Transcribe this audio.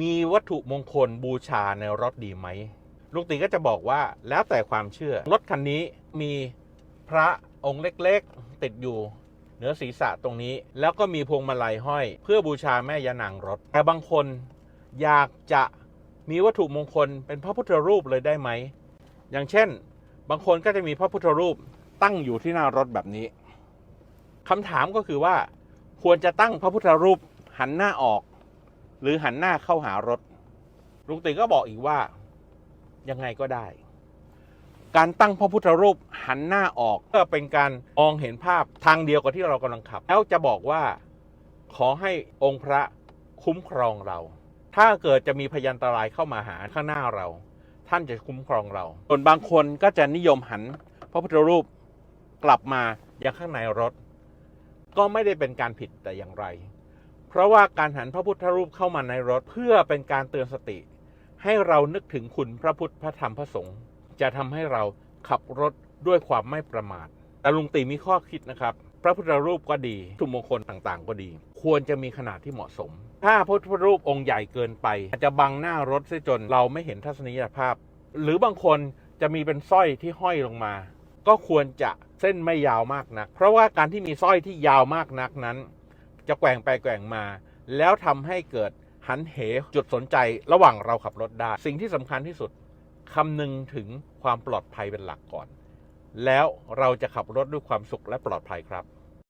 มีวัตถุมงคลบูชาในรถดีไหมลุงตีก็จะบอกว่าแล้วแต่ความเชื่อ รถคันนี้มีพระองค์เล็กๆติดอยู่เหนือศีรษะตรงนี้ แล้วก็มีพวงมาลัยห้อย เพื่อบูชาแม่ยานางรถ แต่บางคนอยากจะมีวัตถุมงคลเป็นพระพุทธรูปเลยได้ไหม อย่างเช่น บางคนก็จะมีพระพุทธรูปตั้งอยู่ที่หน้ารถแบบนี้คำถามก็คือว่า ควรจะตั้งพระพุทธรูปหันหน้าออก หรือหันหน้าเข้าหารถ ลุงตีก็บอกอีกว่า ยังไงก็ได้ การตั้งพระพุทธรูปหันหน้าออกเพื่อเป็นการมองเห็นภาพทางเดียวกับที่เรากำลังขับ แล้วจะบอกว่าขอให้องค์พระคุ้มครองเรา ถ้าเกิดจะมีพยันตรายเข้ามาหาข้างหน้าเรา ท่านจะคุ้มครองเรา ส่วนบางคนก็จะนิยมหันพระพุทธรูปกลับมายังข้างในรถ ก็ไม่ได้เป็นการผิดแต่อย่างไร เพราะว่าการหันพระพุทธรูปเข้ามาในรถเพื่อเป็นการเตือนสติ ให้เรานึกถึงคุณพระพุทธพระธรรมพระสงฆ์จะทำให้เราขับรถด้วยความไม่ประมาทแต่ลุงตีมีข้อคิดนะครับ พระพุทธรูปก็ดีถุมมงคลต่างๆ ก็ดี ควรจะมีขนาดที่เหมาะสม ถ้าพระพุทธรูปองค์ใหญ่เกินไป อาจจะบังหน้ารถซะจนเราไม่เห็นทัศนียภาพ หรือบางคนจะมีเป็นสร้อยที่ห้อยลงมา ก็ควรจะเส้นไม่ยาวมากนัก เพราะว่าการที่มีสร้อยที่ยาวมากนักนั้น จะแกว่งไปแกว่งมา แล้วทำให้เกิดหันเหจุดสนใจระหว่างเราขับรถได้ สิ่งที่สำคัญที่สุดคำนึงถึงความปลอดภัยเป็นหลักก่อน แล้วเราจะขับรถด้วยความสุขและปลอดภัยครับ